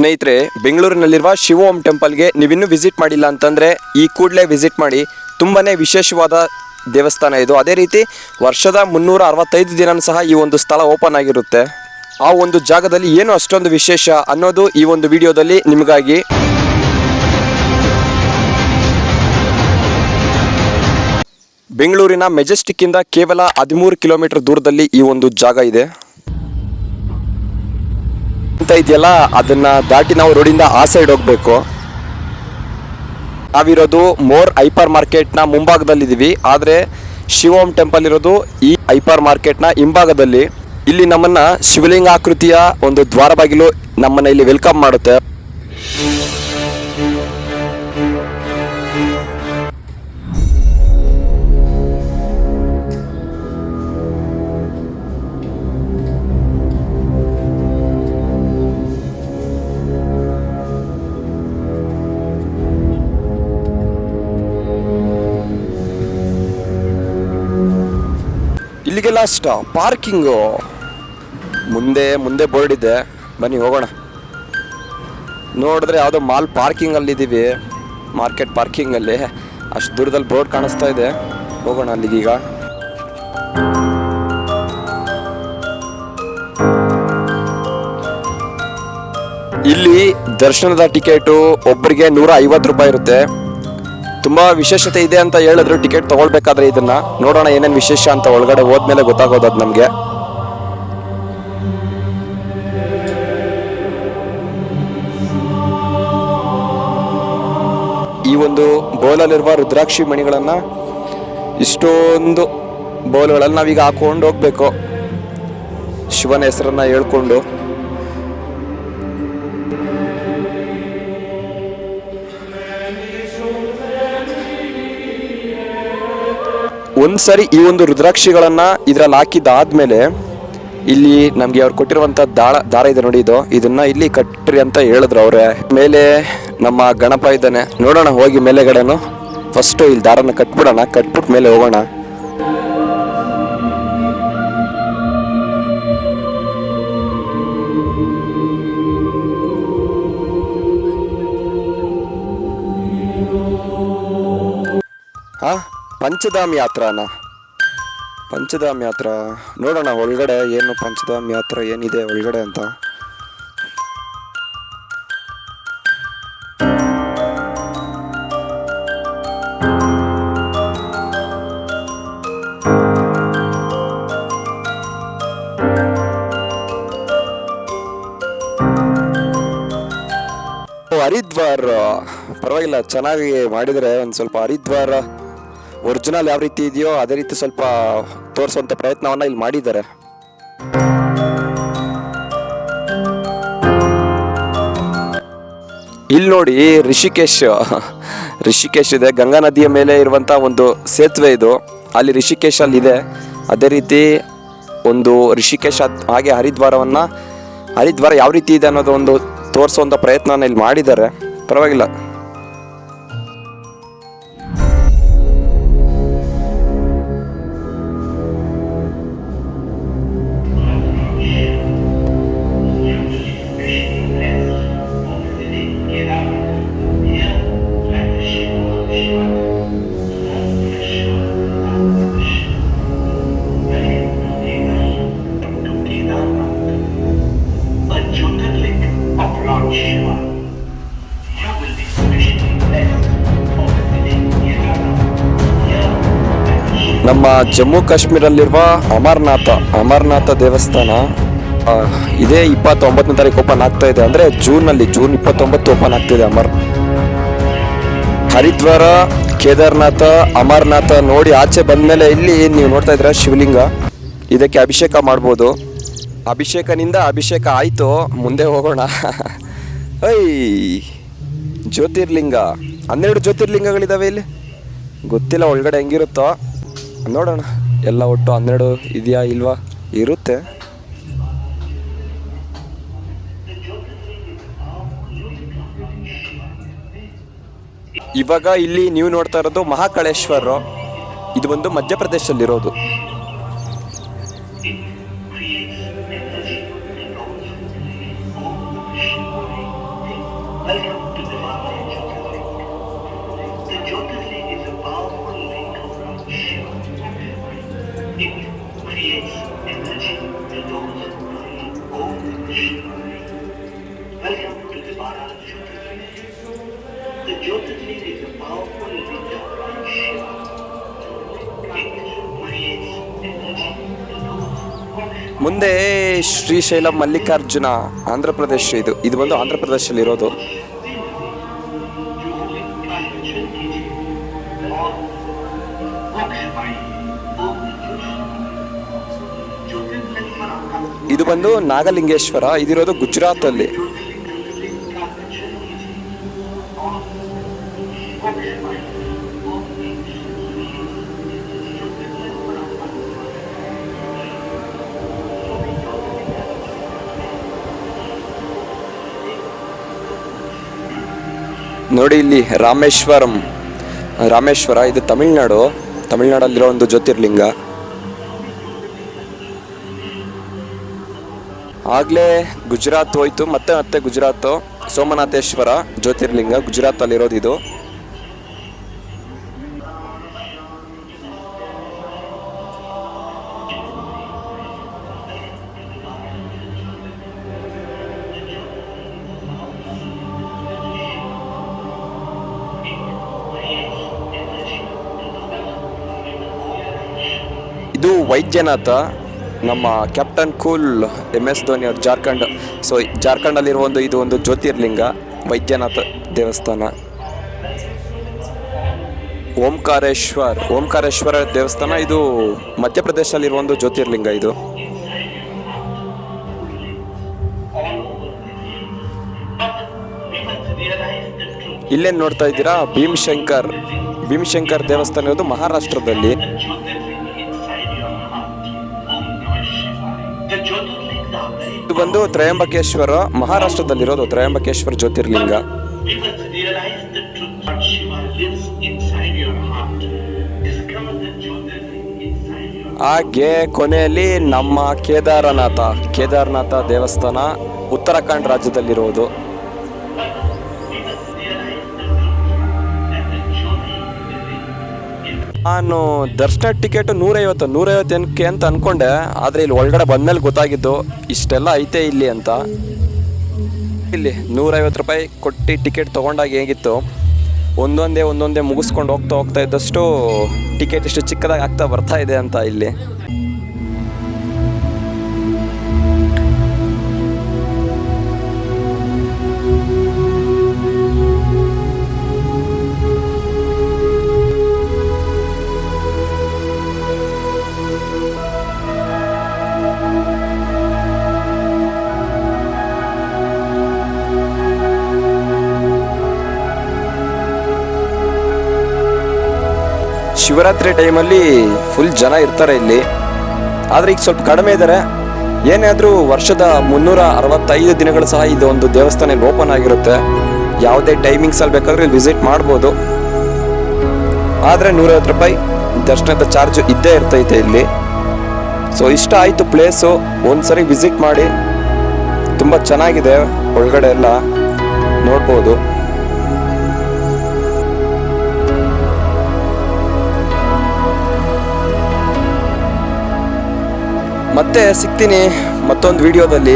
ಸ್ನೇಹಿತರೆ, ಬೆಂಗಳೂರಿನಲ್ಲಿರುವ ಶಿವ ಓಂ ಟೆಂಪಲ್ಗೆ ನೀವಿನ್ನೂ ವಿಸಿಟ್ ಮಾಡಿಲ್ಲ ಅಂತಂದರೆ ಈ ಕೂಡಲೇ ವಿಸಿಟ್ ಮಾಡಿ. ತುಂಬಾ ವಿಶೇಷವಾದ ದೇವಸ್ಥಾನ ಇದು. ಅದೇ ರೀತಿ ವರ್ಷದ ಮುನ್ನೂರ ಅರವತ್ತೈದು ದಿನ ಸಹ ಈ ಒಂದು ಸ್ಥಳ ಓಪನ್ ಆಗಿರುತ್ತೆ. ಆ ಒಂದು ಜಾಗದಲ್ಲಿ ಏನು ಅಷ್ಟೊಂದು ವಿಶೇಷ ಅನ್ನೋದು ಈ ಒಂದು ವಿಡಿಯೋದಲ್ಲಿ ನಿಮಗಾಗಿ ಬೆಂಗಳೂರಿನ ಮೆಜೆಸ್ಟಿಕ್ಕಿಂದ ಕೇವಲ ಹದಿಮೂರು ಕಿಲೋಮೀಟರ್ ದೂರದಲ್ಲಿ ಈ ಒಂದು ಜಾಗ ಇದೆ. ಅಂತ ಇದೆಯಲ್ಲ, ಅದನ್ನ ದಾಟಿ ನಾವು ರೋಡಿಂದ ಆ ಸೈಡ್ ಹೋಗ್ಬೇಕು. ನಾವಿರೋದು ಮೋರ್ ಐಪರ್ ಮಾರ್ಕೆಟ್ನ ಮುಂಭಾಗದಲ್ಲಿದ್ದೀವಿ. ಆದರೆ ಶಿವಂ ಟೆಂಪಲ್ ಇರೋದು ಈ ಐಪರ್ ಮಾರ್ಕೆಟ್ನ ಹಿಂಭಾಗದಲ್ಲಿ. ಇಲ್ಲಿ ನಮ್ಮನ್ನ ಶಿವಲಿಂಗ ಆಕೃತಿಯ ಒಂದು ದ್ವಾರ ಬಾಗಿಲು ನಮ್ಮನ್ನ ಇಲ್ಲಿ ವೆಲ್ಕಮ್ ಮಾಡುತ್ತೆ. ಇಲ್ಲಿಗೆಲ್ಲ ಲಾಸ್ಟ್ ಪಾರ್ಕಿಂಗು ಮುಂದೆ ಮುಂದೆ ಬೋರ್ಡ್ ಇದೆ. ಬನ್ನಿ, ಹೋಗೋಣ. ನೋಡಿದ್ರೆ ಯಾವುದೋ ಮಾಲ್ ಪಾರ್ಕಿಂಗಲ್ಲಿದ್ದೀವಿ ಮಾರ್ಕೆಟ್ ಪಾರ್ಕಿಂಗಲ್ಲಿ ಅಷ್ಟು ದೂರದಲ್ಲಿ ಬೋರ್ಡ್ ಕಾಣಿಸ್ತಾ ಇದೆ. ಹೋಗೋಣ ಅಲ್ಲಿಗೀಗ ಇಲ್ಲಿ ದರ್ಶನದ ಟಿಕೆಟು ಒಬ್ಬರಿಗೆ ನೂರ ಐವತ್ತು ರೂಪಾಯಿ ಇರುತ್ತೆ. ತುಂಬಾ ವಿಶೇಷತೆ ಇದೆ ಅಂತ ಹೇಳಿದ್ರು ಟಿಕೆಟ್ ತಗೊಳ್ಬೇಕಾದ್ರೆ ಇದನ್ನ. ನೋಡೋಣ ಏನೇನು ವಿಶೇಷ ಅಂತ ಒಳಗಡೆ ಹೋದ್ಮೇಲೆ ಗೊತ್ತಾಗೋದು ಅದು ನಮಗೆ. ಈ ಒಂದು ಬೌಲಲ್ಲಿರುವ ರುದ್ರಾಕ್ಷಿ ಮಣಿಗಳನ್ನ ಇಷ್ಟೊಂದು ಬೌಲ್ಗಳಲ್ಲಿ ನಾವೀಗ ಹಾಕೊಂಡು ಹೋಗ್ಬೇಕು. ಶಿವನ ಹೆಸರನ್ನ ಹೇಳ್ಕೊಂಡು. ಒಂದ್ಸರಿ ಈ ಒಂದು ರುದ್ರಾಕ್ಷಿಗಳನ್ನು ಇದ್ರಲ್ಲಿ ಹಾಕಿದ್ದಾದ್ಮೇಲೆ ಇಲ್ಲಿ ನಮಗೆ ಅವ್ರು ಕೊಟ್ಟಿರುವಂತ ದಾಳ, ದಾರ ಇದೆ ನೋಡಿ ಇದು. ಇದನ್ನ ಇಲ್ಲಿ ಕಟ್ಟ್ರಿ ಅಂತ ಹೇಳಿದ್ರು ಅವರೇ. ಮೇಲೆ ನಮ್ಮ ಗಣಪ ಇದ್ದಾನೆ. ನೋಡೋಣ, ಹೋಗಿ ಮೇಲೆಗಡೆನು. ಫಸ್ಟ್ ಇಲ್ಲಿ ದಾರನ ಕಟ್ಬಿಡೋಣ. ಕಟ್ಬಿಟ್ಟು ಮೇಲೆ ಹೋಗೋಣ. ಹಾ? ಪಂಚಧಾಮ್ ಯಾತ್ರಾನ? ಪಂಚಧಾಮ್ ಯಾತ್ರ? ನೋಡೋಣ, ಒಳಗಡೆ ಏನು ಪಂಚಧಾಮ್ ಯಾತ್ರ ಏನಿದೆ, ಒಳಗಡೆ ಅಂತ. ಹರಿದ್ವಾರ್. ಪರವಾಗಿಲ್ಲ, ಚೆನ್ನಾಗಿ ಮಾಡಿದರೆ ಒಂದು ಸ್ವಲ್ಪ ಹರಿದ್ವಾರ ಒರಿಜಿನಲ್ ಯಾವ ರೀತಿ ಇದೆಯೋ ಅದೇ ರೀತಿ ಸ್ವಲ್ಪ ತೋರಿಸುವಂಥ ಪ್ರಯತ್ನವನ್ನ ಇಲ್ಲಿ ಮಾಡಿದ್ದಾರೆ. ಇಲ್ಲಿ ನೋಡಿ ರಿಷಿಕೇಶ್ ರಿಷಿಕೇಶ್ ಇದೆ. ಗಂಗಾ ನದಿಯ ಮೇಲೆ ಇರುವಂಥ ಒಂದು ಸೇತುವೆ ಇದು. ಅಲ್ಲಿ ರಿಷಿಕೇಶ್ ಅಲ್ಲಿ ಇದೆ. ಅದೇ ರೀತಿ ಒಂದು ರಿಷಿಕೇಶ್ ಹಾಗೆ ಹರಿದ್ವಾರವನ್ನ, ಹರಿದ್ವಾರ ಯಾವ ರೀತಿ ಇದೆ ಅನ್ನೋದು ಒಂದು ತೋರಿಸುವಂಥ ಪ್ರಯತ್ನನ ಇಲ್ಲಿ ಮಾಡಿದ್ದಾರೆ. ಪರವಾಗಿಲ್ಲ. ನಮ್ಮ ಜಮ್ಮು ಕಾಶ್ಮೀರಲ್ಲಿರುವ ಅಮರ್ನಾಥ ಅಮರ್ನಾಥ ದೇವಸ್ಥಾನ ಇದೇ ಇಪ್ಪತ್ತೊಂಬತ್ತನೇ ತಾರೀಕು ಓಪನ್ ಆಗ್ತಾ ಇದೆ ಅಂದರೆ ಜೂನಲ್ಲಿ ಜೂನ್ ಇಪ್ಪತ್ತೊಂಬತ್ತು ಓಪನ್ ಆಗ್ತಿದೆ ಅಮರ್. ಹರಿದ್ವಾರ, ಕೇದಾರ್ನಾಥ, ಅಮರ್ನಾಥ ನೋಡಿ ಆಚೆ ಬಂದ ಮೇಲೆ ಇಲ್ಲಿ ನೀವು ನೋಡ್ತಾ ಇದ್ರೆ ಶಿವಲಿಂಗ? ಇದಕ್ಕೆ ಅಭಿಷೇಕ ಮಾಡ್ಬೋದು. ಅಭಿಷೇಕನಿಂದ ಅಭಿಷೇಕ ಆಯಿತು, ಮುಂದೆ ಹೋಗೋಣ. ಐ ಜ್ಯೋತಿರ್ಲಿಂಗ. ಹನ್ನೆರಡು ಜ್ಯೋತಿರ್ಲಿಂಗಗಳಿದ್ದಾವೆ ಇಲ್ಲಿ. ಗೊತ್ತಿಲ್ಲ ಒಳಗಡೆ ಹೆಂಗಿರುತ್ತೋ. ನೋಡೋಣ. ಎಲ್ಲ ಒಟ್ಟು ಹನ್ನೆರಡು ಇದೆಯಾ ಇಲ್ವಾ? ಇರುತ್ತೆ. ಇವಾಗ ಇಲ್ಲಿ ನೀವು ನೋಡ್ತಾ ಇರೋದು ಮಹಾಕಾಳೇಶ್ವರ. ಇದು ಒಂದು ಮಧ್ಯಪ್ರದೇಶದಲ್ಲಿರೋದು. ಮುಂದೆ ಶ್ರೀಶೈಲ ಮಲ್ಲಿಕಾರ್ಜುನ, ಆಂಧ್ರ ಪ್ರದೇಶ ಇದು. ಇದು ಬಂದು ಆಂಧ್ರ ಪ್ರದೇಶದಲ್ಲಿ ಇರೋದು. ಇದು ಬಂದು ನಾಗಲಿಂಗೇಶ್ವರ, ಇದಿರೋದು ಗುಜರಾತಲ್ಲಿ. ನೋಡಿ ಇಲ್ಲಿ ರಾಮೇಶ್ವರಂ. ರಾಮೇಶ್ವರ, ಇದು ತಮಿಳ್ನಾಡು. ತಮಿಳ್ನಾಡಲ್ಲಿರೋ ಒಂದು ಜ್ಯೋತಿರ್ಲಿಂಗ. ಆಗಲೇ ಗುಜರಾತ್ ಹೋಯ್ತು, ಮತ್ತೆ ಮತ್ತೆ ಗುಜರಾತ್. ಸೋಮನಾಥೇಶ್ವರ ಜ್ಯೋತಿರ್ಲಿಂಗ ಗುಜರಾತಲ್ಲಿರೋದು ಇದು ಇದು ವೈದ್ಯನಾಥ, ನಮ್ಮ captain cool M S Dhoni ಅವ್ರ ಜಾರ್ಖಂಡ್. ಸೊ ಜಾರ್ಖಂಡಲ್ಲಿರುವ ಒಂದು, ಇದು ಒಂದು ಜ್ಯೋತಿರ್ಲಿಂಗ, ವೈದ್ಯನಾಥ ದೇವಸ್ಥಾನ. ಓಂಕಾರೇಶ್ವರ್, ಓಂಕಾರೇಶ್ವರ ದೇವಸ್ಥಾನ, ಇದು ಮಧ್ಯಪ್ರದೇಶದಲ್ಲಿರುವ ಒಂದು ಜ್ಯೋತಿರ್ಲಿಂಗ ಇದು. ಇಲ್ಲೇನು ನೋಡ್ತಾ ಇದ್ದೀರಾ? ಭೀಮಶಂಕರ್ ಭೀಮಶಂಕರ್ ದೇವಸ್ಥಾನ ಇರೋದು ಮಹಾರಾಷ್ಟ್ರದಲ್ಲಿ. ಬಂದು ತ್ರಯಂಬಕೇಶ್ವರ ಮಹಾರಾಷ್ಟ್ರದಲ್ಲಿರೋದು ತ್ರಯಂಬಕೇಶ್ವರ ಜ್ಯೋತಿರ್ಲಿಂಗ. ಹಾಗೆ ಕೊನೆಯಲ್ಲಿ ನಮ್ಮ ಕೇದಾರನಾಥ ಕೇದಾರನಾಥ ದೇವಸ್ಥಾನ ಉತ್ತರಾಖಂಡ್ ರಾಜ್ಯದಲ್ಲಿರೋದು ನಾನು ದರ್ಶನ ಟಿಕೆಟ್ ನೂರೈವತ್ತು ನೂರೈವತ್ತು ಏನಕ್ಕೆ ಅಂತ ಅನ್ಕೊಂಡೆ. ಆದರೆ ಇಲ್ಲಿ ಒಳಗಡೆ ಬಂದಮೇಲೆ ಗೊತ್ತಾಗಿದ್ದು, ಇಷ್ಟೆಲ್ಲ ಐತೆ ಇಲ್ಲಿ ಅಂತ. ಇಲ್ಲಿ ನೂರೈವತ್ತು ರೂಪಾಯಿ ಕೊಟ್ಟು ಟಿಕೆಟ್ ತೊಗೊಂಡಾಗ ಹೇಗಿತ್ತು? ಒಂದೊಂದೇ ಒಂದೊಂದೇ ಮುಗಿಸ್ಕೊಂಡು ಹೋಗ್ತಾ ಹೋಗ್ತಾ ಇದ್ದಷ್ಟು ಟಿಕೆಟ್ ಇಷ್ಟು ಚಿಕ್ಕದಾಗಿ ಆಗ್ತಾ ಬರ್ತಾ ಇದೆ ಅಂತ ಇಲ್ಲಿ. ಶಿವರಾತ್ರಿ ಟೈಮಲ್ಲಿ ಫುಲ್ ಜನ ಇರ್ತಾರೆ ಇಲ್ಲಿ. ಆದರೆ ಈಗ ಸ್ವಲ್ಪ ಕಡಿಮೆ ಇದ್ದಾರೆ ಏನಾದರೂ ವರ್ಷದ ಮುನ್ನೂರ ಅರವತ್ತೈದು ದಿನಗಳು ಸಹ ಇದು ಒಂದು ದೇವಸ್ಥಾನ ಓಪನ್ ಆಗಿರುತ್ತೆ. ಯಾವುದೇ ಟೈಮಿಂಗ್ಸಲ್ಲಿ ಬೇಕಾದ್ರೆ ಇಲ್ಲಿ ವಿಸಿಟ್ ಮಾಡ್ಬೋದು. ಆದರೆ ನೂರೈವತ್ತು ರೂಪಾಯಿ ದರ್ಶನದ ಚಾರ್ಜ್ ಇದ್ದೇ ಇರ್ತೈತೆ ಇಲ್ಲಿ. ಸೊ ಇಷ್ಟ ಆಯಿತು ಪ್ಲೇಸು ಒಂದ್ಸರಿ ವಿಸಿಟ್ ಮಾಡಿ. ತುಂಬ ಚೆನ್ನಾಗಿದೆ ಒಳಗಡೆ ಎಲ್ಲ. ನೋಡ್ಬೋದು. ಮತ್ತೆ ಸಿಗ್ತೀನಿ ಮತ್ತೊಂದು ವಿಡಿಯೋದಲ್ಲಿ.